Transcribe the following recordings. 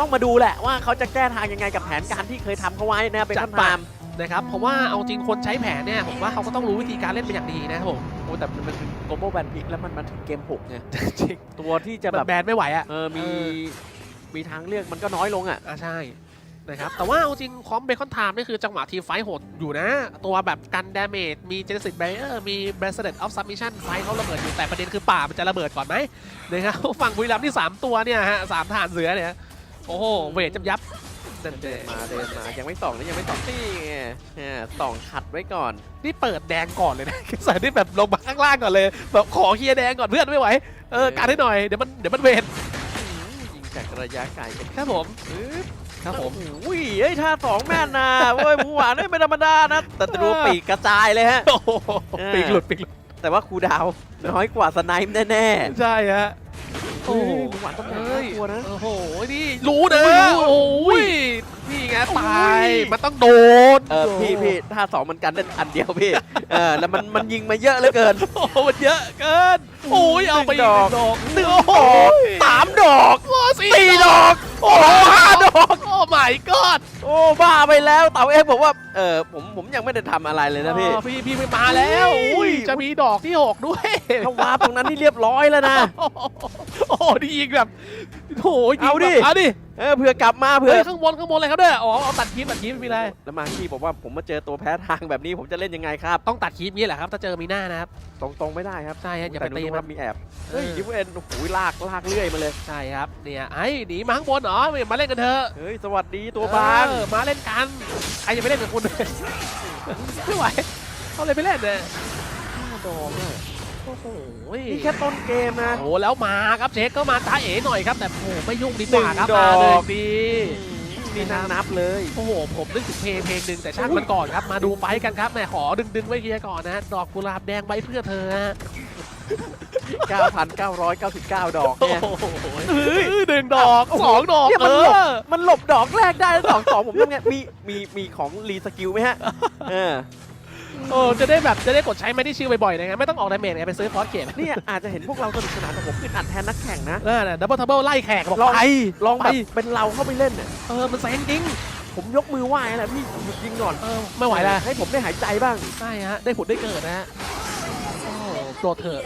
ต้องมาดูแหละว่าเขาจะแก้ทางยังไงกับแผนการที่เคยทำเขาไว้นะเป็นจัคดนไปตามนะครับเพราะว่าเอาจริงคนใช้แผนเนี่ยผมว่าเขาก็ต้องรู้วิธีการเล่นเป็นอย่างดีนะครับผมโอ้แต่มันเป็นโกลบอลแบนพิกแล้วมันมาถึงเกม6ไงจริงตัวที่จะจะแบแบบบแบนไม่ไหวอะ เออมีเออ มีทางเลือกมันก็น้อยลงอะ อ่าใช่นะครับแต่ว่าเอาจริงคอมเบคอนไทม์นี่คือจังหวะทีมไฟท์โหดอยู่นะ ตัวแบบกันดาเมจมีเจเนซิสเบเออร์มีเบรสเดตออฟซับมิชันไฟเขาระเบิดอยู่แต่ประเด็นคือป่ามันจะระเบิดก่อนไหมนะครับฝั่งบุรีรัมย์ที่ 3 ตัวเนี่ยฮะสามฐานเสือเนี่ย โอ้โห เวทจับยับเดินเดินมาเดินมายังไม่ส่องนะยังไม่ส่องนี่ไงอ่าส่องขัดไว้ก่อน นี่เปิดแดงก่อนเลยนะใส่นี่แบบลงมาข้างล่างก่อนเลย แบบขอเคลียร์แดงก่อนเพื่อนไม่ไหว เออการให้หน่อย เดี๋ยวมันเดี๋ยวมันเวทอืมยิงจากระยะไกลกันครับผมปึ๊บครับผมอุ้ยเอ้ยท่าสองแม่นนะเว้ยหมูหวานเอ้ยไม่ธรรมดานะ แต่จะดูปีกกระจายเลยฮะโอ้โหเออปีกหลุดปีกหลุดแต่ว่าครูดาวน้อยกว่าสไนป์แน่ใช่ฮะๆ โอ้โหหมูหวานต้องแบเอ้บยกลัวนะ โอ้โห นี่ รู้เด้ไม่อรู้โอ้ยนี่ ไงตาย มันต้องโดนเออพี่พี่ท่าสองมันกันได้อันเดียวพี่ เออแล้วมันมันยิงมาเยอะเหลือเกิน โอ้โหมันเยอะเกิน โอ้ยเอาไปอีกหนึ่งดอกหนึ่งโอ้โหดอกสามดอกโอ้สี่สี่ดอก โอ้ห้าดอก โอ้ my god โอ้บ้าไปแล้วเต่าเอ็กบอกว่า เออผมผมยังไม่ได้ทำอะไรเลยนะพี่ อ๋อพี่พี่ไม่มาแล้ว อุ้อุ้ยยจะมีดอกที่หกด้วย ถ้าวาร์ปตรงนั้นที่เรียบร้อยแล้วนะ โอ้โหโอ้โหนี่ยิงแบบ โอ้โหยิงเอาดิแบบเอาดิเออเผื่อกลับมาเผื่เฮ้อยข้างบนข้างบนอะไรครับเนี่ยอ๋อเอาตัดคลิปตัดคลิปไม่มีอะไร แล้วมาคีบอกว่าผมมาเจอตัวแพ้ทางแบบนี้ผมจะเล่นยังไงครับต้องตัดคลิปนี้แหละครับถ้าเจอมีหน้านะครับตรงๆไม่ได้ครับใช่ฮะอย่าไปแต่ตีดูมัว่านมีแอบเฮ้ยดิฟเอ็นโอ้โหลากลากเลื่อยมาเลยใช่ครับเนี่ยไอ้หนีมาข้างบนเหรอมาเล่นกันเถอะเฮ้ยสวัสดีตัวบางเออมาเล่นกันใครจะไปเล่นกับคุณ ไม่ไหวเขาเลยไปเล่นเลยห้าดอกอะ โอ้โหนี่แค่ต้นเกมนะโอ้โหแล้วมาครับเช็คก็มาตาเอ๋หน่อยครับ แต่โอ้โหไม่ยุ่งดีกว่าครับหนึ่งดอกมาเลยดีนี่นั่งนับเลย โอ้โห ผมนึกถึงเพลงเพลงหนึ่งแต่ช่างมันก่อนครับ มาดูไฟท์กันครับแหมขอดึงดึงๆไว้เคลียร์ก่อนนะ ดอกกุหลาบแดงไว้เพื่อเธอฮะ9,999 ดอกโอ้เนี่ยโหหนึ่งดอกสองดอกเนี่ยเอมันหลบอมันหลบดอกแรกได้แล้วดอกสองผมทำไงมีมีมีของรีสกิลไหมฮะเออ เออจะได้แบบจะได้กดใช้ไม่ได้ชื่อบ่อยๆนะไม่ต้องออกดาเมจไงไปซื้อฟอสเกตเนี่ยอาจจะเห็นพวกเราสนุกสนานแต่ผมอึดอัดแทนนักแข่งนะเออดับเบิลทับเบิลไล่แขกบอกลองไปลองแบบไปเป็นเราเข้าไปเล่นเนี่ยเออมันแซงจริงผมยกมือไหว้แหละพี่หยุดยิงก่อนเออไม่ไหวแล้วให้ผมได้หายใจบ้างใช่ฮะได้ผุดได้เกิดนะฮะโอ้โหโปรดเถอะ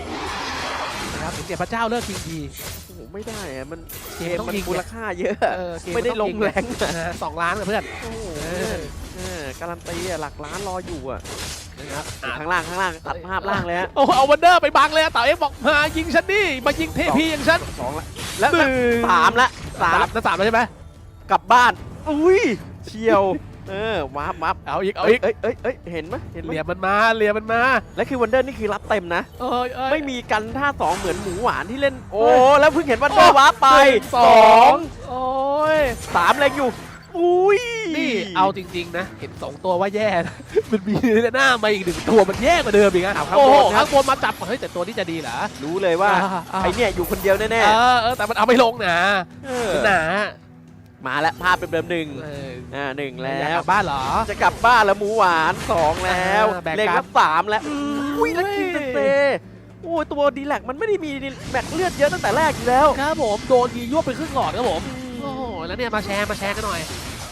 นะครับถึงเจ็บพระเจ้าเลิกทีทีโอ้โหไม่ได้อะมันเกเกมมต้องมันยิงมูลค่าเยอะเออเกไม่ได้ลงแรงนะฮะสองล้านกับเพื่อนโอ้โหเออเออการันตีอะหลักล้านรออยู่อะ นะครับอะข้างล่างข้างล่างตัดภาพล่างเลยฮะโอ้เอาวันเดอร์ไปบังเลยอะเต่าเอ็กบอกมายิงฉันดิมายิงเทพีอย่างฉันสองละแล้วหนึ่งสามละสามนั่นสามแล้วใช่ไหมกลับบ้านอุ้ยเชียวเออวับวับเอาอีกเอาเอ้ยอีกเอ้ยเอ้ยเอ้ยเห็นไหมเห็นไหมเหลี่ยมมันมาเหลี่ยมมันมาและคือวันเดอร์นี่คือรับเต็มนะเอ้ยเอ้ยไม่มีกันท่าสองเหมือนหมูหวานที่เล่น โอ้เฮ้ยแล้วเพิ่งเห็นวันเดอร์วับไปหนึ่งสองโอ้ยสามแรงอยู่ อุ้ยนี่เอาจริงๆนะ เห็นสองตัวว่าแย่นะมันมีหน้ามาอีกหนึ่งตัวมันแย่กว่าเดิมอีกนะเอาข้างโอ้บโหนครับข้างบนมาจับเฮ้ยแต่ตัวนี้จะดีเหรอ รู้เลยว่าอ่าอ่า ไอเนี่ยอยู่คนเดียวแน่เออเออแต่มันเอาไม่ลงนะๆเออหนามาแล้วภาพเดิมๆหนึ่งเอออ่าหนึ่งอยาแล้กกว ลับบ้านเหรอ จะกลับบ้านแล้วหมูหวานสองแล้วอ่าแบ่งกัน เลขรับสามแล้วอุ้ยแล้วเฮ้ยคิมเตเต้โอ้ยตัวดีแลกมันไม่ได้มีแม็กเลือดเยอะตั้งแต่แรกอยู่แล้ว ครับผมโดนยียวบไปครึ่งหลอดครับผมโอ้โห แล้วเนี่ยมาแชร์มาแชร์กันหน่อย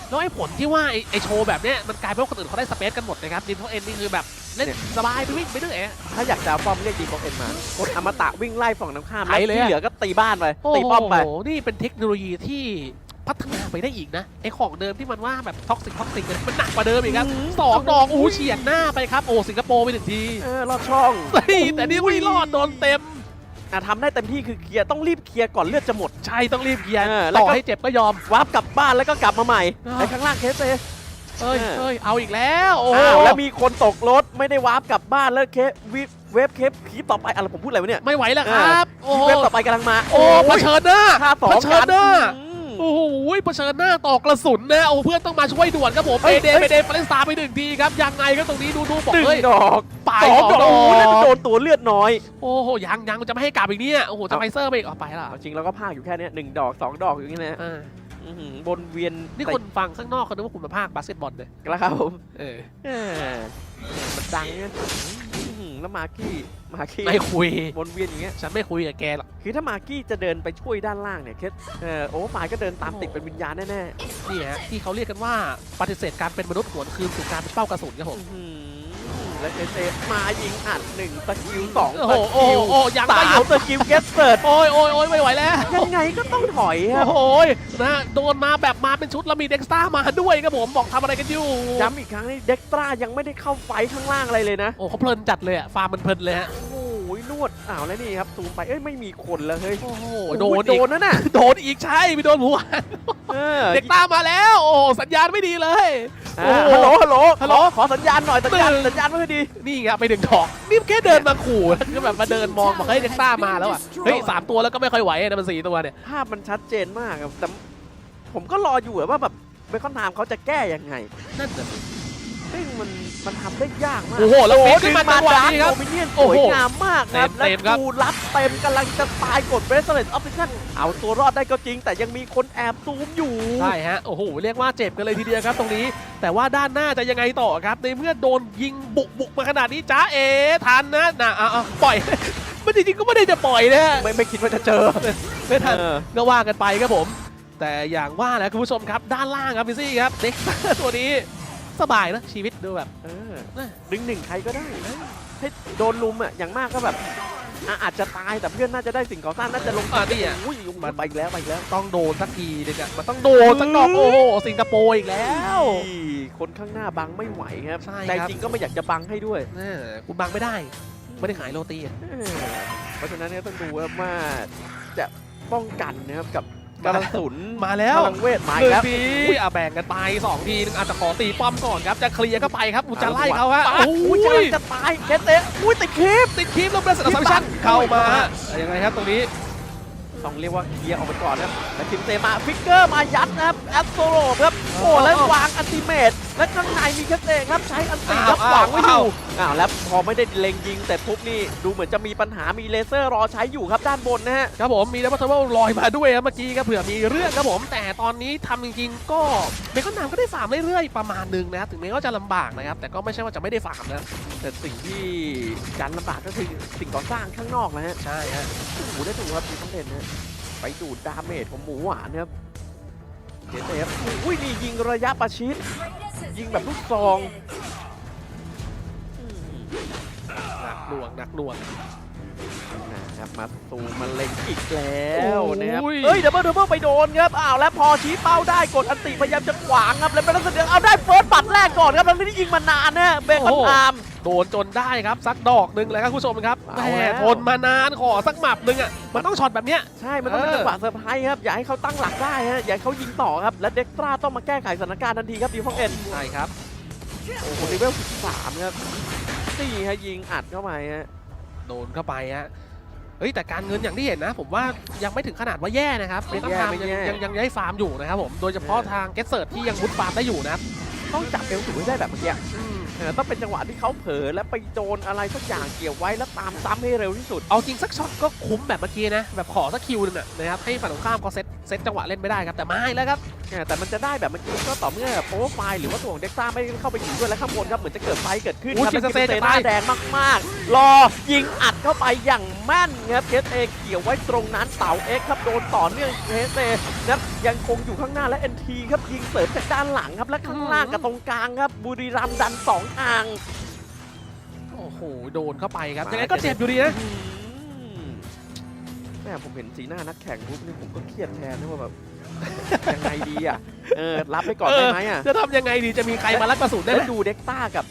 แล้วไอ้ผลที่ว่าไอ้ไอ้โชว์แบบเนี้ยมันกลายเป็นว่าคนอื่นเขาได้สเปซกันหมดนะครับดินเขาเอ็นนี่คือแบบเล่นเนี่ยสบายไปวิ่งไปเรื่อยอะถ้าอยากจะเอาป้อมเรียกดีฟอกเอ็นมากดอมตะวิ่งไล่ฝั่งน้ำข้ามไถแล้วเลยอะ ที่เหลือก็ตีบ้านไปโอ้ตีป้อมไปโหนี่เป็นเทคโนโลยีที่พัฒนาไปได้อีกนะไอ้ของเดิมที่มันว่าแบบท็อกซิกท็อกซิกมันหนักกว่าเดิมอีกครับอืม สองดอกอู้เฉียดหน้าไปครับโอ้สิงคโปร์ไปหนึ่งทีเออรอดช่อง เฮ้ยแต่นี่ไม่รอดโดนเต็ม อะทำได้เต็มที่คือเคลียร์ต้องรีบเคลียร์ก่อนเลือดจะหมด ใช่ต้องรีบเคลียร์เออแล้วต่อก็ให้เจ็บก็ยอม วาร์ปกลับบ้านแล้วก็กลับมาใหม่อ่าไอ้ข้างล่างเคสเซเอ้ยเออ เอ้ยเอาอีกแล้วโอ้โหอ้าวแล้วมีคนตกรถไม่ได้วาร์ปกลับบ้านแล้วเคสวิเวฟเคสคลิปต่อไปอะไรผมพูดอะไรวะเนี่ยไม่ไหวแล้วครับ โอ้โหเวฟต่อไปกำลังมาโอ้เผชิญหน้าท่าสองเผชิญหน้า อืม โอ้โหเผชิญหน้าต่อกระสุนนะโอ้เพื่อนต้องมาช่วยด่วนครับผมเฮ้เอยเดเฮ้ยไปเดฟาเลนสตาร์ไปหนึ่งทีครับยังไงก็ตรงนี้ดูดูบอกหนึ่งเฮ้ยดอกปลายสองสองดดออกกแล้วโดนตัวเลือดน้อย โอ้โหยังยังจะไม่ให้กลับอีกเนี่ยโอ้โหจะไฟเซอร์ไปอีกเอาไปละเอาจริงเราก็พากอยู่แค่เนี้ยหนึ่งดอกสองดอกอย่างนี้นะอ่าอื้อหือวนเวียนนี่คนฟังข้างนอกเขาคิดว่าคุณมาพากย์บาสเกตบอลเลยแล้วครับผมเออเออมันดังเนี่ยอื้อหือ แล้วมากี้มากี้ไม่คุย วนเวียนอย่างเงี้ย ฉันไม่คุยกับแกหรอก คือถ้ามากี้จะเดินไปช่วยด้านล่างเนี่ยเคสเอ่อโอเวอร์ไฟก็เดินตามติดเป็นวิญญาณแน่นี่ฮะที่เขาเรียกกันว่าปฏิเสธการเป็นมนุษย์หวนคืนสู่การเป็นเป้ากระสุนครับผๆมอื้อหือ และเจเจมายิงอัดหนึ่งสกิลสองโอ้สโหโอ้กิโหลโอ้ยังสาไม่หยุมดสกิลเกสเปิดโอ้ยโอ้ยโอ้ยไม่ไหวแล้วยังไงก็ต้องถอยคโอ้รับโหนะโดนมาแบบมาเป็นชุดแล้วมีเด็กสตาร์มาด้วยครับผมบอกทำอะไรกันอยู่ย้ำอีกครั้งนี่เด็กตรายังไม่ได้เข้าไฟข้างล่างอะไรเลยนะ โอ้เขาเพลินจัดเลยอะฟาร์มมันเพลินเลยฮะโอ้ยน วดอ้าวแล้วนี่ครับซูมไปเอ้ยไม่มีคนแล้วเฮ้ยโอ้โหโดโดนนโดอีกนนั่นน่ะโดนอีกใช่ไปโดนหมูหวานเออเด็กตามมาแล้วโอ้โหสัญญาณไม่ดีเลยอ่าฮัลโหลฮัลโหลฮัลโหลขอขอสัญญาณหน่อยสัญญาณตื่นสัญญาณไม่ค่อยดีนี่ไงไปดึงถอกนี่แค่เดินมาขู่แล้วก็แบบมาเดินมองบอกเฮ้ยเด็กต้ามาแล้วอะเฮ้ยสามตัวแล้วก็ไม่ค่อยไหวนะมันสี่ตัวเนี่ยภาพมันชัดเจนมากครับแต่ผมก็รออยู่อะว่าแบบเบคอนไทม์เขาจะแก้ยังไงนั่นน่ะ สิซึ่งมันมันทำได้ยากมากโอ้โหแล้วฟิกขึ้นมาจังหวะนี้ครับโอมิเนียนโอ้สวยโหงามมากครับเต็มๆครับดูรับเต็มกำลังจะตายกดเบรสเลตออฟฟิชั่นเอาตัวรอดได้ก็จริง แต่ยังมีคนแอบซูมอยู่ ใช่ฮะ โอ้โห เรียกว่าเจ็บกันเลยทีเดียวครับตรงนี้ แต่ว่าด้านหน้าจะยังไงต่อครับ ในเมื่อโดนยิงบุกบุกมาขนาดนี้จ้าเอทันนะนะอะอะปล่อยมันจริงๆก็ไม่ได้จะปล่อยนะฮะไม่ไม่คิดว่าจะเจอไม่ทันเออก็ว่ากันไปครับผม แต่อย่างว่าแหละคุณผู้ชมครับด้านล่างครับพี่ซี่ครับเด็กตัวนี้ สบายนะชีวิตดูแบบเออเออดึงหนึ่งใครก็ได้นะให้โดนลุมอะอย่างมากก็แบบอะอาจจะตายแต่เพื่อนน่าจะได้สิ่งก่อสร้างน่าจะลงอะนี่อะอุ้ยมันไปอีกแล้วไปอีกแล้วต้องโดนสักทีนึงอะมันต้องโดนสักดอกโอ้โหสิงคโปร์อีกแล้วอีคนข้างหน้าบังไม่ไหวครับใช่ใจครับจริงก็ไม่อยากจะบังให้ด้วยแน่คุณบังไม่ได้ ไม่ได้ขายโรตีอะเออเพราะฉะนั้นเนี่ยต้องดูครับว่าจะป้องกันนะครับกับ กระสุนมาแล้วพลังเวทหมายหนึ่งครับทีอุ้ยอะแบ่งกันไปสองทีนึงอาจจะขอตีป้อมก่อนครับ จะเคลียร์ก็ไปครับอุยจะไล่เขาฮะปาดอุ้ยกำลังจะตายเคสเตะอุ้ยติดคลิปติดคีบลงเป็นสนามซัมชันเข้ามาฮะยังไงครับตรงนี้ต้องเรียกว่าเคลียร์ออกไปก่อนนะครับแล้วคิมเซมาฟิกเกอร์มายัดนะครับ แอสโซโลครับโอ้แล้ววางอันติเมตและข้างในมีเคสเตะครับใช้อันติครับอ้าววางไว้ออ้าวยู่อ้าวแล้วพอไม่ได้เล็งยิงแต่ปุ๊บนี่ดูเหมือนจะมีปัญหามีเลเซอร์รอใช้อยู่ครับด้านบนนะฮะครับผมมีดับเบิลเทเบิลลอยมาด้วยครับเมื่อกี้ครับเผื่อมีเรื่องครับผม แต่ตอนนี้ทำจริง ๆ ก็เบคอนนามก็ได้ฟาร์มเรื่อยๆประมาณหนึงนะครับถึงแม้ว่าจะลำบากนะครับแต่ก็ไม่ใช่ว่าจะไม่ได้ฟาร์มนะแต่สิ่งที่การลำบากก็คือสิ่งก่อสร้างข้างนอกนะฮะใช่ฮะโอ้โหได้ดูครับดีคอนเทนต์นะไปดูดดาเมจของหมูหวานครับ เจเอฟอุ้ยนี่ยิงระยะประชิด ยิงแบบลูกซองหนักหน่วงหนักหน่วง นะครับมาตูมมาเล็งอีกแล้วนะครับโอ้ยเอ้ยดับเบิลดับเบิลไปโดนครับอ้าวแล้วพอชี้เป้าได้กดอันติพยายามจะขวางครับแล้วเป็นลักษณะเอาได้เฟิร์สบัตรแรกก่อนครับแล้วไม่ได้ยิงมานานนะเบคอนอาร์มโดนจนได้ครับสักดอกหนึ่งเลยครับคุณผู้ชมครับเอาแหแล้มวทนมานานขอสักหมับหนึ่งอะมันต้องช็อตแบบเนี้ยใช่มันต้องเป็นเออจังหวะเซอร์ไพรส์ครับอย่าให้เขาตั้งหลักได้ฮะอย่าให้เขายิงต่อครับและเด็กตราต้องมาแก้ไขสถานการณ์ทันทีครับดีฟองเอ็นใช่ครับโอ้โหเลเวล13ครับสี่ฮะยิงอัดเข้าไปฮะ โดนเข้าไปฮะเฮ้ยแต่การเงินอย่างที่เห็นนะ ผมว่ายังไม่ถึงขนาดว่าแย่นะครับไม่เบคอนแย่ทามไม่ยังแย่ยังยังได้ฟาร์มอยู่นะครับผมโดยเฉพาะทางเกสเซิร์ตที่ยังมุดฟาร์มได้อยู่นะครับต้องจับเอลสูงให้ได้แบบเมื่อกี้เออต้องเป็นจังหวะที่เขาเผลอและไปโดนอะไรสักอย่างเกี่ยวไว้แล้วตามซ้ำให้เร็วที่สุด เอาจริงสักช็อตก็คุ้มแบบเมื่อกี้นะแบบขอสักคิวหนึงอะนะครับให้ฝั่งตรงข้ามเขาเซต เซตจังหวะเล่นไม่ได้ครับแต่ไม่แล้วครับเออแต่มันจะได้แบบเมื่อกี้ก็ต่อเมื่อโปรไฟล์หรือว่าตัวของเด็กซ่าไม่ได้เข้าไปอยู่ด้วยและข้างบนครับเหมือนจะเกิดไฟเกิดขึ้นอุ๊ยครับเป็นคิมเซเซจะหน้าตายแดงมากๆ รอยิงอัดเข้าไปอย่างแม่นครับเคสเอเกี่ยวไว้ตรงนั้นเต่าเอ็กครับโดนต่อเนื่องเคสเอนะครับยังคงอยู่ข้างหน้าและเอ็นทีครับยิงเสริมจากด้านหลังครับและข้างล่างกับตรงกลางครับบุรีรัมย์ดันสองทางโอ้โหโดนเข้าไปครับยังไงก็เจ็บอยู่ดีนะอืมแม่ผมเห็นสีหน้านักแข่งปุ๊บนี่ผมก็เครียดแทนนะว่าแบบ ยังไงดีอะเออรับไปก่อนได้ไหมอะจะทำยังไงดีจะมีใครมาลักกระสุนได้แล้ไหมวดูเด็กต้ากับ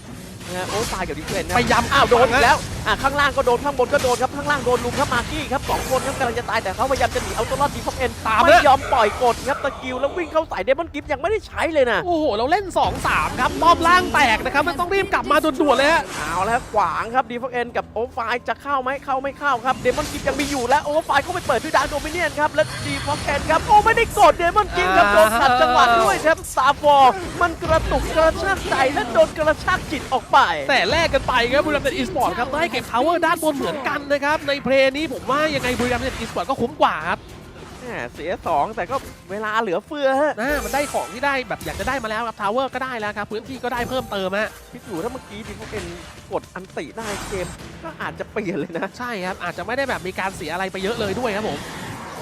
นะฮะโอ้ตายกับดิเฟนนะไปย้ำอ้าวโดนอีนะกแล้วอะข้างล่างก็โดนข้างบนก็โดนครับข้างล่างโดนลุมครับมาร์กี้ครับสองคนครับกำลังจะตายแต่เขาพยายามจะหนีเอาตัวรอดดีฟอกเอ็นตามไม่แล้วยอมปล่อยกดครับตะกิวแล้ววิ่งเข้าใส่เดมอนกิฟยังไม่ได้ใช้เลยนะโอ้โหเราเล่น 2-3 ครับรอบล่างแตกนะครับมันต้องรีบกลับมาด่วนๆเลยฮะเอาแล้วขวางครับดีฟอกเอ็นกับโอไฟจะเข้าไหมเข้าไม่เข้าครับเดมอนกิฟยังมีอยู่และโอไฟเข้าไปเปิดด้วยดาร์โดมิเนียนครับและดีฟอกเอ็นครับโอ้ไม่ได้กดเดมอนกิฟครับโดนขัดจังหวะด้วยครับซาฟอร์มันกระตุกกระชากใจและโดนกระชากจิตออกไปแต่แลกกันไปครับบุรีรัมย์เน็ตอีสปอร์ตครับได้เก็บทาวเวอร์ด้านบนเหมือนกันนะครับในเพลย์นี้ผมว่ายังไงบุรีรัมย์เน็ตอีสปอร์ตก็คุ้มกว่าครับแหมเสียสองแต่ก็เวลาเหลือเฟือฮะนะมันได้ของที่ได้แบบอยากจะได้มาแล้วครับทาวเวอร์ก็ได้แล้วครับพื้นที่ก็ได้เพิ่มเติมฮะคิดอยู่ถ้าเมื่อกี้ดีพวกเอ็นกดอันติได้เกมก็อาจจะเปลี่ยนเลยนะ ใช่ครับอาจจะไม่ได้แบบมีการเสียอะไรไปเยอะเลยด้วยครับผม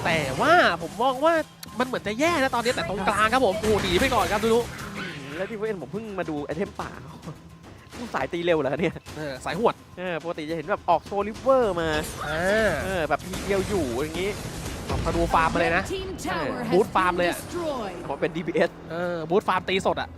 แต่ว่าผมมองว่ามันเหมือนจะแย่นะตอนนี้แต่ตรงกลางครับผมโอ้โหหนีไปก่อนครับดูดูอืมแล้วดีพวกเอ็นผมเพิ่งมาดูไอเทมป่าผู้ สายตีเร็วเหรอเนี่ยเออสายหวดเออปกติจะเห็นแบบออกโซลิเวอร์มาอ่าเออแบบทีเดียวอยู่อย่างงี้ออกมาดูฟาร์มมาเลยนะ บูธฟาร์มเลยอะเพราะเป็น DPS เออบูธฟาร์มตีสดอะ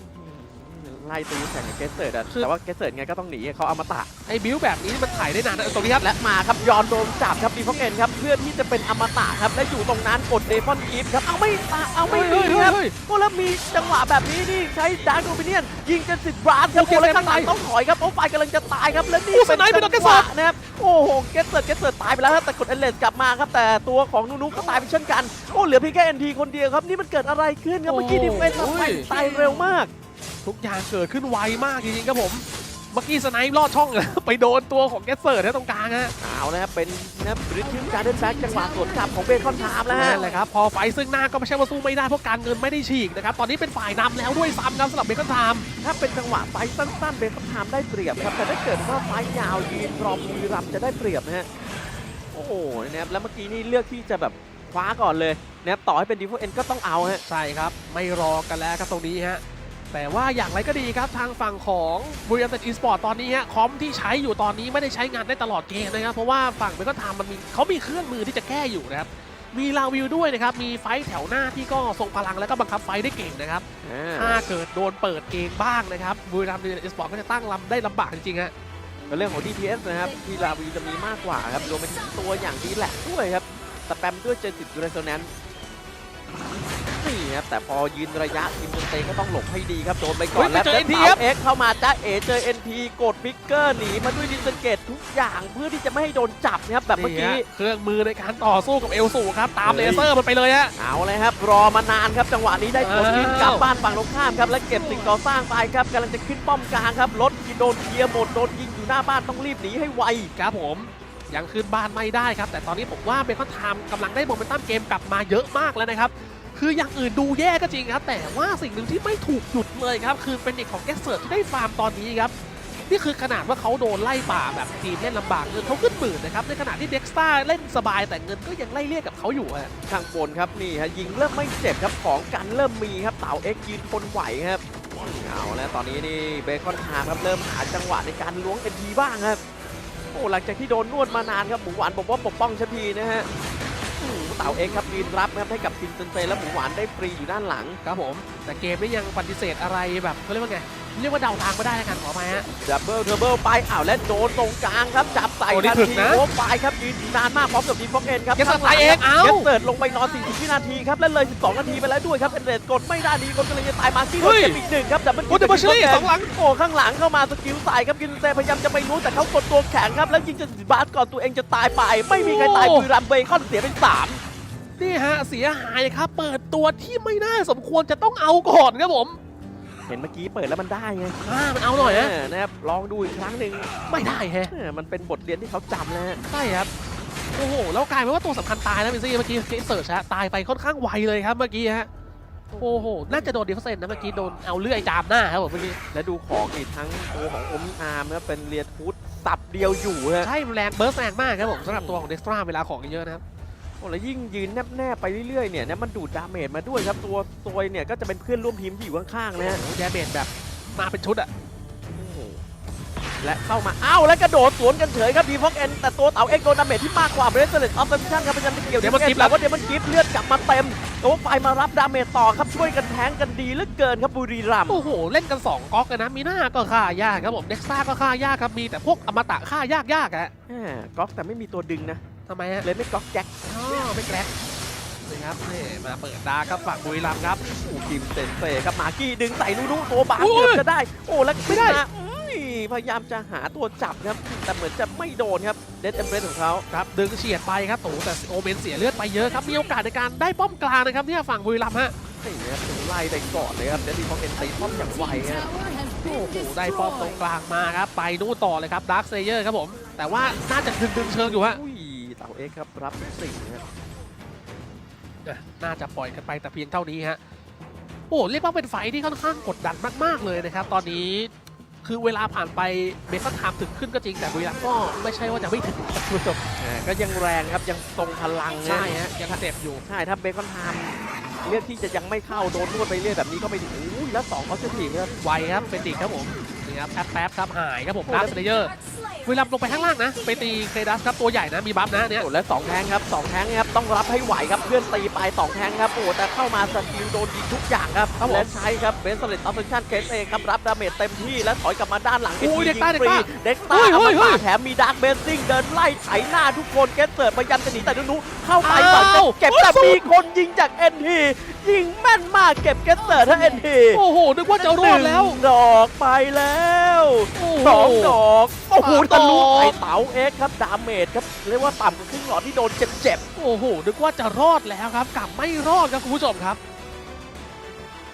ไล่ตีแข่งกับเกสเซิร์ดอะคือแต่ว่าเกสเซิร์ดไงก็ต้องหนีเขาเอามาตะไอ้บิวแบบนี้มันถ่ายได้นานนะตรงนี้ครับและมาครับยอนโดนจับครับดีฟอกเอ็นครับเพื่อที่จะเป็นอมตะครับและอยู่ตรงนั้นกดเดฟอนกิฟครับเอาไม่ตะเอาไม่เฮ้ดียครับเฮ้ยก็แล้วมีจังหวะแบบนี้นี่ใช้ดาร์กโดมิเนียนยิงจนสิบบราสครับโอเคโอ้แล้วข้างหลังเซฟไปต้องถอยครับโอ้ไฟกำลังจะตายครับและนี่โอ้เป็นสไนป์ไปโดนจังหวะนะครับโอ้โหเกสเซิร์ดเกสเซิร์ดตายไปแล้วครับแต่กดเอเลสกลับมาครับแต่ตัวของนุนุก็ตายไปเช่นกันโอ้เหลือเพียงแค่เอ็นทีคนเดียวครับนี่มันเกิดอะไรขึ้นครับเมื่อกี้ดีเฟนส์ทำไมตายเร็วมาก ทุกอย่างเกิดขึ้นไวมากจริงๆครับผมเมื่อกี้สไนป์ลอดช่องไปโดนตัวของแกสเซอร์นะตรงกลางฮะเอาแล้วครับเป็นนะบริทิมการเดินแบ็กจังหวะสวนกลับของเบคอนไทม์แล้วฮะนั่นแหละครับพอไฟซึ่งหน้าก็ไม่ใช่ว่าสู้ไม่ได้เพราะการเงินไม่ได้ฉีกนะครับตอนนี้เป็นฝ่ายนำแล้วด้วยซ้ำครับสำหรับเบคอนไทม์ถ้าเป็นจังหวะไฟสั้นๆเบคอนไทม์ได้เปรียบครับแต่ถ้าเกิดว่าไฟยาวยืนรอบุรีรัมย์จะได้เปรียบนะฮะโอ้โหนะครับแล้วเมื่อกี้นี่เลือกที่จะแบบคว้าก่อนเลยนะครับต่อให้เป็นดีฟเอ็นก็ต้องเอาฮะใช่ครับไม่รอกันแล้วครับตรงนี้ฮะ แต่ว่าอย่างไรก็ดีครับทางฝั่งของบุรีรัมย์อีสปอร์ตตอนนี้ฮะคอมที่ใช้อยู่ตอนนี้ไม่ได้ใช้งานได้ตลอดเกมนะครับ เพราะว่าฝั่งเบคอนไทม์มันมีเขามีเครื่องมือที่จะแก้อยู่นะครับมีลาวิวด้วยนะครับ มีไฟท์แถวหน้าที่ก็ทรงพลังแล้วก็บังคับไฟท์ได้เก่งนะครับ ถ้าเกิดโดนเปิดเกมบ้างนะครับบุรีรัมย์อีสปอร์ตก็จะตั้งลำได้ลำบากจริงๆฮะในเรื่องของ DPS นะครับที่ลาวีจะมีมากกว่าครับรวมไปถึงตัวอย่างดีแหละด้วยครับสแปมด้วยเจนสิบเรโซแนน นี่ครับแต่พอยืนระยะทีมเตก็ต้องหลบให้ดีครับโดนไปก่อนเฮ้ยแล้วไปเจอแล้ว NT สาครับวเอ็กเข้ามาจ้าเอเจอ NT กดพิกเกอร์หนีมาด้วยดิสเกตทุกอย่างเพื่อที่จะไม่ให้โดนจับนะครับแบบเมื่อกี้ นี่ฮะเครื่องมือในการต่อสู้กับเอลสูครับตามเฮ้เลย เซอร์มันไปเลยฮะ เอาเลยครับ รอมานานครับจังหวะนี้ได้ผลอ้าว ยิงกลับบ้านฝั่งตรงข้ามครับ และเก็บสิ่งก่อสร้างไปครับกำลังจะขึ้นป้อมกลางครับรถโดนเคลียร์หมดโดนยิงอยู่หน้าบ้านต้องรีบหนีให้ไว ครับผม ยังขึ้นบ้านไม่ได้ครับ แต่ตอนนี้ผมว่าเบคอนไทม์กำลังได้โมเมนตัมเกมกลับมาเยอะมากแล้วนะครับ คืออย่างอื่นดูแย่ก็จริงครับ แต่ว่าสิ่งหนึ่งที่ไม่ถูกหยุดเลยครับ คือเป็นเด็กของแกสเซิร์ที่ได้ฟาร์มตอนนี้ครับ นี่คือขนาดว่าเขาโดนไล่ป่าแบบทีมเล่นลำบากเงินเขาขึ้นหมื่นนะครับ ในขณะที่เด็กสตาร์เล่นสบายแต่เงินก็ยังไล่เรียกกับเขาอยู่ฮะข้างบนครับนี่ฮะยิงเริ่มไม่เจ็บครับของกันเริ่มมีครับเต่าเอ็กยืนทนไหวครับเอาแล้วตอนนี้นี่เบคอนไทม์ครับเริ่มหาจังหวะในการล้วงเอ็นทีบ้างครับโอ้หลังจากที่โดนนวดมานานครับหมูหวานบอกว่าปกป้องชันทีนะฮะ เต่าเอ็กครับยืนรับครับให้กับทีมเซนเซและหมูหวานได้ฟรีอยู่ด้านหลัง ครับผม แต่เกมนี้ยังปฏิเสธอะไรแบบเขาเรียกว่าไง เรียกว่าเดาทางไม่ได้แล้วกันขอไปฮะ ดับเบิลเทอร์เบิลไปอ้าวและโดนตรงกลางครับ จับใส่โอ้นี่ทันถึกทีนะโอ้ไปครับยืนนานมากพร้อมกับดีฟอกเอ็นครับเกสเซิร์ตข้หลัตายเองเอ้า เกสเซิร์ตลงไปนอน40วินาทีครับ และเลย 12 นาทีไปแล้วด้วยครับเอ็นเดสกดไม่ได้ดีคนกำลังจะตายมาที่โดนเก็บอีกหนึ่งครับดับเบิลโอ้แต่มาเชอรี่สองหลัง โอ้ข้างหลังเข้ามาสกิลใส่ครับกินเซพยายามจะไปรู้แต่เขากดตัวแข็งครับแล้วยิงจนสิบบาสก่อนตัวเองจะตายไป ไม่มีใครตายโอ้ บุรีรัมย์เบคอนเสียเป็นสาม นี่ฮะเสียหายครับ เปิดตัวที่ไม่น่าสมควรจะต้องเอาก่อนครับผมเห็นเมื่อกี้เปิดแล้วมันได้ไงอ่ามันเอาหน่อยนะเนะครับลองดูอีกครั้งหนึ่งไม่ได้แฮะเออมันเป็นบทเรียนที่เขาจำแล้วฮะใช่ครับโอ้โหแล้วกลายเป็นว่าตัวสำคัญตายแล้วมิซี่เมื่อกี้เกสเซิร์ชฮะตายไปค่อนข้างไวเลยครับเมื่อกี้ฮะโอ้โห น่าจะโดนดิฟเซนนะเมื่อกี้โดนเอาเลื่อยจามหน้าครับผมเมื่อกี้ และดูของอีกทั้งตัวของโอมิอาร์มนะครับเป็นเรียทูดสับเดียวอยู่ฮะ ใช่แรงเบิร์สแรงมากครับผมสำหรับตัวของเด็กสตราเวลาของเยอะนะครับ โอ้แล้วยิ่งยืนแนบๆไปเรื่อยๆเนี่ยนะมันดูดดาเมจมาด้วยครับตัวตัวเนี่ยก็จะเป็นเพื่อนร่วมทีมที่อยู่ข้างๆนะฮะโอ้โหแดเมจแบบมาเป็นชุดอะโอ้โหและเข้ามาอ้าวแล้วกระโดดสวนกันเฉยครับดีฟอกเอ็นแต่ตัวเต่าเอ็กโดนดาเมจที่มากกว่าเบรสเลตออฟเฟนชั่นครับพยายามจะเกี่ยวแต่ว่าเดมอนกิฟเลือดกลับมาเต็มแต่ว่าไฟมารับดาเมจต่อครับช่วยกันแทงกันดีเหลือเกินครับบุรีรัมย์โอ้โห เล่นกัน 2ก๊อกเลยนะมีหน้าก็ฆ่ายากครับผมเด็กซ่าก็ฆ่ายากครับมีแต่พวกอมตะฆ่ายากยากๆอะแหมก๊อกแต่ไม่มีตัวดึงนะ ทำไมฮะเลยไม่ก๊อกแจ็คอ๋อไม่แกร็กนี่ครับนี่มาเปิดดาร์กครับฝั่งบุรีรัมย์ครับโอ้ทีมเซนเซ่ครับมากี้ดึงใส่ลูกๆตัวบางอุ้ยเกือบจะได้ โอ้แล้วไม่ได้ขึ้นาอุ้ยพยายามจะหาตัวจับครับ แต่เหมือนจะไม่โดนครับเดดเอมเบรสของเขาครับ ดึงเฉียดไปครับโอ้โหแต่โอเมนเสียเลือดไปเยอะครับ มีโอกาสในการได้ป้อมกลางนะครับเนี่ยฝั่งบุรีรัมย์ฮะนี่ครับถึงไล่ไปก่อนเลยครับเดดดีฟองเอ็นตีป้อมอย่างไวฮะโอ้โหได้ป้อมตรงกลางมาครับ ไปนู่นต่อเลยครับดาร์คเซเยอร์ครับผม แต่ว่าน่าจะดึงดึงเชิงอยู่ฮะอุ้ย เต่าเอ็กซ์ครับรับสี่ครับอะน่าจะปล่อยกันไปแต่เพียงเท่านี้ฮะโอ้เรียกว่าเป็นไฟท์ที่ค่อนข้างกดดันมาก ๆ เลยนะครับ ตอนนี้คือเวลาผ่านไปเบคอนไทม์ถึงขึ้นก็จริงแต่บุรีรัมย์ก็ไม่ใช่ว่าจะไม่ถึงนะคุณผู้ชมอ่าก็ยังแรงครับยังทรงพลังนะใช่ฮะยังเจ็บอยู่ใช่ถ้าเบคอนไทม์เลือกที่จะยังไม่เข้าโดนนวดไปเรื่อยแบบนี้ก็ไม่ถึงอุ้ยแล้วสองออสเตรเลียครับไวครับเป็นดิกครับผม นี่ครับแป๊บแป๊บๆครับหายครับผมโอ้ดาร์แล้วสเลเยอร์บุรีรัมย์ลงไปข้างล่างนะ ไปตีเคดัสครับตัวใหญ่นะมีบัฟนะเนี่ยโอ้และสองแทงครับสองแทงครับต้องรับให้ไหวครับเพื่อนตีไปสองแทงครับโอ้แต่เข้ามาสกิลโดนยิงทุกอย่างครับและใช้ครับเบสเลตออฟฟิชั่นเคสเองครับรับดาเมจเต็มที่และถอยกลับมาด้านหลังโอ้ยยิงเด็กต้าฟรีเด็กต้าเด็กต้าเฮ้ยเอาเฮ้ยมาเฮ้ยแถมมีดาร์กเบสซิ่งเดินไล่ไถหน้าทุกคนเกสเสิร์ฟพยายามจะหนีแต่นุนุเข้าไปอ้าวก่อนจะเก็บแต่โอ้ยมีคนยิงจากเอ็นทียิงแม่นมากเก็บเกสเสิร์ฟถ้าเอ็นทีโอ้โหนึกว่าจะรอดแล้วดอกไปแล้วโอ้โหสองดอกโอ้โหต่อทะลุไอเต๋าเอ็กซ์ครับดาเมจครับเรียกว่าต่ำกว่าครึ่งหลอดที่โดนเจ็บโอ้โหนึกว่าจะรอดแล้วครับกลับไม่รอดครับคุณผู้ชมครับ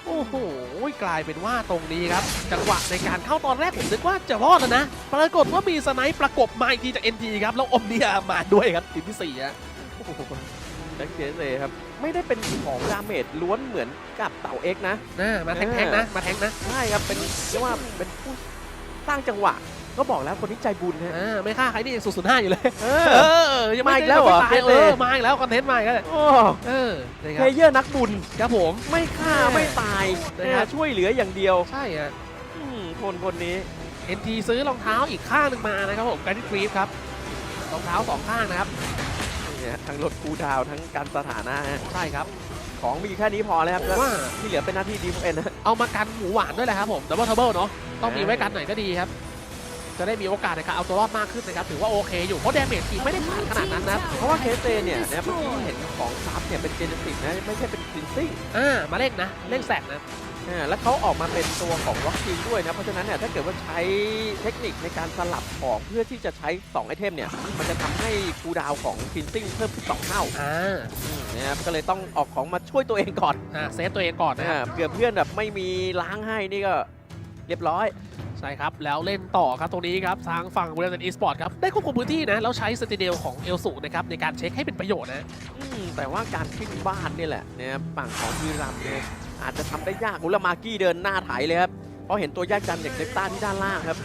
โอ้โห กลายเป็นว่าตรงนี้ครับ จังหวะในการเข้าตอนแรกผมนึกว่าจะรอดแล้วนะ ปรากฏว่ามีสไนป์ประกบมาอีกทีจาก NT ครับ แล้วอมเนียมาด้วยครับทีมที่สี่ฮะๆ โอ้โหแบ็คเจสเลยครับ ไม่ได้เป็นของดาเมจล้วนเหมือนกับเต่าเอ็กซ์นะ น่ามาแทงแทงๆนะ มาแทงนะใช่ครับ เป็นเรียกว่าเป็นผู้สร้างจังหวะ ก็บอกแล้วคนที่ใจบุญฮะอ่าไม่ฆ่าใครนี่ศูนย์ศูนย์ห้าอยู่เลย เอเออ อยังมาไม่อีกแล้วเหรอไม่ตายเทสเอเลยอมาอีกแล้วคอนเทนต์มาอีกแล้วโอ้เออนะคเพรับลเยอร์นักบุญ ครับผม ไม่ฆ่าไม่ตายนะนะครับ ฮะช่วยเหลืออย่างเดียวใช่ฮะ อืมคนคนนี้ NT ซื้อรองเท้าอีกข้างหนึ่งมานะครับผมการที่กรีฟครับรองเท้าสองข้างนะครับ นี่ฮะทั้งรถคูลดาวน์ทั้งการสถานะฮะใช่ครับ ของมีแค่นี้พอแล้วครับผมว่าที่เหลือเป็นหน้าที่ดีฟเอ็นนะ เอามากันหมูหวานด้วยแหละครับผมดับเบิลทับเบิลเนาะต้องมีอ่าไว้กันหน่อยก็ดีครับ จะได้มีโอกาสในการเอาตัวรอดมากขึ้นนะครับถือว่าโอเคอยู่เพราะแดเมจทีมไม่ได้ขาดขนาดนั้นนะเพราะว่าเคสเตเนี่ยนะเมื่อกี้เห็นของซับเนี่ยเป็นเจเนติกนะไม่ใช่เป็นคลินซิ่งอ่ามาเล่นนะเล่นแสกนะ อ่าแล้วเขาออกมาเป็นตัวของล็อกคิงด้วยนะ เพราะฉะนั้นเนี่ยถ้าเกิดว่าใช้เทคนิคในการสลับของเพื่อที่จะใช้ 2 ไอเทมเนี่ย มันจะทำให้คูลดาวน์ของคลินซิ่งเพิ่มขึ้นสองเท่าอ่าอืมนะครับก็เลยต้องออกของมาช่วยตัวเองก่อนอ่าเซฟตัวเองก่อนนะคอ่ารับเผื่อเพื่อนแบบไม่มีล้างให้นี่ก็เรียบร้อย ใช่ครับ แล้วเล่นต่อครับตรงนี้ครับ ทางฝั่งบริษัทอีสปอร์ตครับ ได้ควบคุมพื้นที่นะ แล้วใช้สติเดลของเอลสูนะครับ ในการเช็คให้เป็นประโยชน์นะ อืมแต่ว่าการขึ้นบ้านนี่แหละนะครับฝั่งของบุรีรัมย์เนี่ย อาจจะทำได้ยากอุลมากี้เดินหน้าไถเลยครับ เพราะเห็นตัวแยกกันอย่างเด็กต้าที่ด้านล่างครับ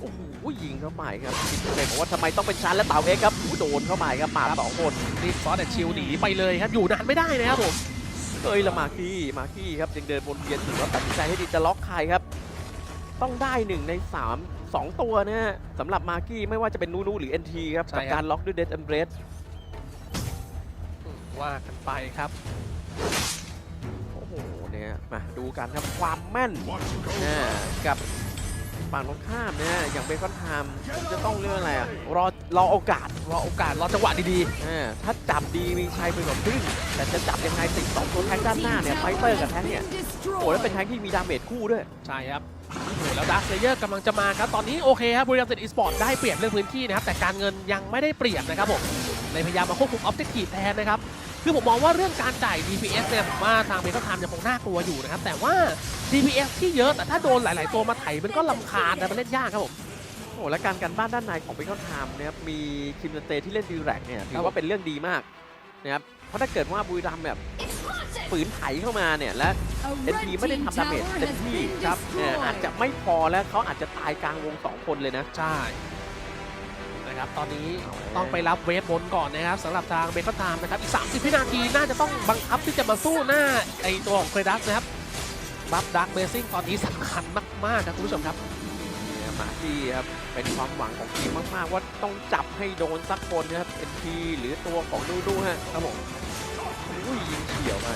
โอ้โหยิงเข้าไปครับคิดเลยบอกว่าทำไมต้องเป็นชั้นและเต่าเอ็กซ์ครับอู้โดนเข้าไปครับปาดสองคนรีบซอสแต่ชิลหนีไปเลยครับอยู่นานไม่ได้นะครับผมเอ้ยละมากี้มากี้ครับยังเดินวนเวียนอยู่ว่าตัดสินใจให้ดีจะล็อกใครครับ ต้องได้หนึ่งในสามสองตัวนะฮะสำหรับมากี้ไม่ว่าจะเป็นนูนูหรือ NT ครับใช่กับครับการล็อกด้วยเด d เ m มเบรสว่ากันไปครับโอ้โหเนี่ยมาดูกันครับความแม่นนะกับฝั่งตรงข้ามเนี่ยอย่างเบคอนไทม์จะต้องเรื่องอะไรอะรอรอโอกาสรอโอกาสรอจังหวะดีอ่าถ้าจับดีมีชัยไปกว่าครึ่งแต่จะจับยังไงติดสองตัวแทงด้านหน้าเนี่ยไฟเตอร์กับแทงเนี่ยโอ้แล้วเป็นแทงที่มีดาเมจคู่ด้วยๆใช่ครับโอ้โหแล้วดาร์คเลเยอร์กำลังจะมาครับ ตอนนี้โอเคครับบริษัทอีสปอร์ตได้เปรียบเรื่องพื้นที่นะครับ แต่การเงินยังไม่ได้เปรียบนะครับผมเลยพยายามมาควบคุมออบเจกตีฟแทนนะครับ คือผมมองว่าเรื่องการจ่าย DPS เนี่ยผมว่าทางเบคอนไทม์ยังคงน่ากลัวอยู่นะครับ แต่ว่า DPS ที่เยอะแต่ถ้าโดนหลาย ๆ ตัวมาไถมันก็ลำคาญนะมันเล่นยากครับผมโอ้และการกันบ้านด้านในของเบคอนไทม์นะครับมีคิมเนเตที่เล่นดีแร็กเนี่ยถือว่าเป็นเรื่องดีมากนะครับเพราะถ้าเกิดว่าบุรีรัมย์แบบฝืนไถเข้ามาเนี่ยและ NT ไม่ได้ทำดาเมจเต็มที่ครับเนี่ยอาจจะไม่พอแล้วเขาอาจจะตายกลางวงสองคนเลยนะใช่ นะครับตอนนี้ต้องไปรับเวฟบนก่อนนะครับสำหรับทางเบคอนไทม์นะครับอีก 30 วินาทีน่าจะต้องบังคับที่จะมาสู้หน้าไอตัวของเครดัสนะครับบัฟดักเบซิ่งตอนนี้สำคัญมากๆครับคุณผู้ชมครับเนี่ยมาที่ครับเป็นความหวังของทีมมาก ๆ ว่าต้องจับให้โดนสักคนนะครับเอ็นทีหรือตัวของดูดูฮะครับผมอุ้ยยิงเฉียวไป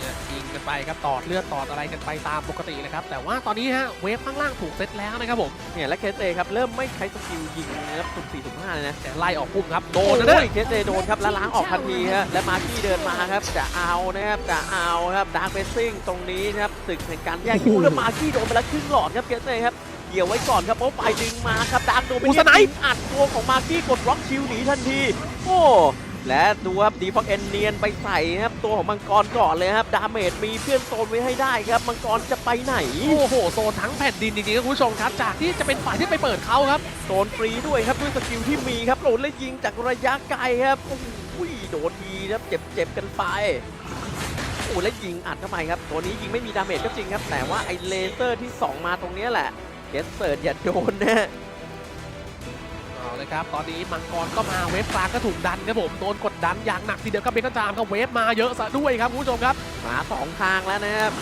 เนี่ยยิงกันไปครับตอดเลือดตอดอะไรกันไปตามปกติเลยครับ แต่ว่าตอนนี้ฮะเวฟข้างล่างถูกเซตแล้วนะครับผมเนี่ยและเคสเอครับเริ่มไม่ใช้สกิลยิงนะครับสุ่มสี่สุ่มห้าเลยนะแต่ไล่ออกปุ่มครับโดโดนนนะนะเนี่ยเคสเอโดนครับแล้วล้างออกทันทีฮะและมาที่เดินมาครับจะเอานะครับจะเอาครับดาร์คเบสซิ่งตรงนี้นะครับศึกแห่งการแย่งคิวแล้วมาที่โดนไปแล้วครึ่งหลอดครับเคสเอครับเกี่ยวไว้ก่อนครับโอ้ไปดึงมาครับดาร์คโดนไปอุเรีสยไนกป์ยิงอัดตัวของมาร์กี้กดล็อกคิวหนีทันทีโอ้ และดูครับดีฟอกเอนเนียนไปใส่ครับตัวของมังกรก่อนเลยครับ ดาเมจมีเพื่อนโซนไว้ให้ได้ครับ มังกรจะไปไหน โอ้โห โซนทั้งแผ่นดินจริงๆครับคุณผู้ชมครับ จากที่จะเป็นฝ่ายที่ไปเปิดเขาครับ โซนฟรีด้วยครับด้วยสกิลที่มีครับโหลดและยิงจากระยะไกลครับโอ้โหอุ้ยโดนทีนะครับเจ็บเจ็บกันไปโอ้แล้วยิงอัดเข้าไปครับ ตัวนี้ยิงไม่มีดาเมจก็จริงครับ แต่ว่าไอ้เลเซอร์ที่ส่องมาตรงเนี้ยแหละเกสเซิร์ดอย่าโดนนะ เลยครับ ตอนนี้มังกรก็มาเวฟซากก็ถูกดันครับผมโดนกดดันอย่างหนักทีเดียวครับเบคอนไทม์ครับเวฟมาเยอะซะด้วยครับคุณผู้ชมครับ มาสองทางแล้วนะครับ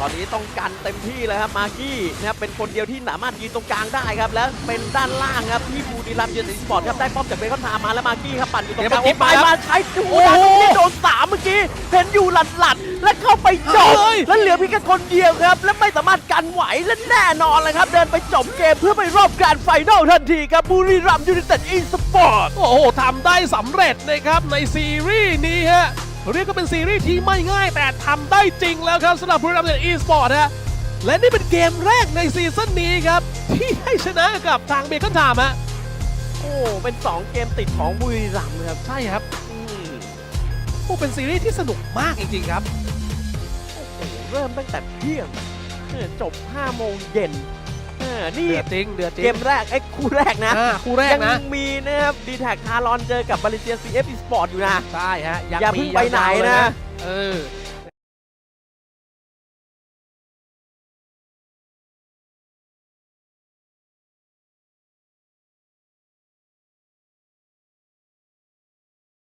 ตอนนี้ต้องกันเต็มที่เลยครับมาร์กี้นะครับเป็นคนเดียวที่สามารถยืนตรงกลางได้ครับ และเป็นด้านล่างครับที่บูดีรัมย์ยูไนเต็ดสปอร์ตครับได้ป้อมจากเบคอนไทม์มาแล้วมาร์กี้ครับปั่นอยู่ตรงกลางเดี๋ยวมันโอ้ไปมามาใช้ดูโอ้นะโหตรงนี้โดนสามเมื่อกี้เห็นอยู่หลัดหลัดๆและเข้าไปจบเฮ้ยแล้วเหลือเพียงแค่คนเดียวครับ และไม่สามารถกันไหวและแน่นอนเลยครับ เดินไปจบเกมเพื่อไปรอบการไฟนอลทันทีครับบุรีรัมย์ยูไนเต็ดอีสปอร์ตโอ้โหทำได้สำเร็จนะครับในซีรีส์นี้ฮะ เรียกก็เป็นซีรีส์ที่ไม่ง่ายแต่ทำได้จริงแล้วครับสำหรับบุรีรัมย์อีสปอร์ตฮะและนี่เป็นเกมแรกในซีซั่นนี้ครับ ที่ให้ชนะกับทางเบคอนไทม์ฮะโอ้เป็น 2 เกมติดของบุรีรัมย์ครับใช่ครับอืมโอ้เป็นซีรีส์ที่สนุกมากจริงๆครับโอ้โหเริ่มตั้งแต่เที่ยงเออจบ5โมงเย็นเออ นี่เดือดจริงเดือดจริงเกมแรกไอ้คู่แรกนะอ่าคู่แรกยันะมีนะครับดีแท็กคารอนเจอกับบาเลเซียซีเอฟอีสปอร์ตอยู่นะ ใช่ฮะอย่าเพิ่งไปไหนยาวๆเลยนะ เออ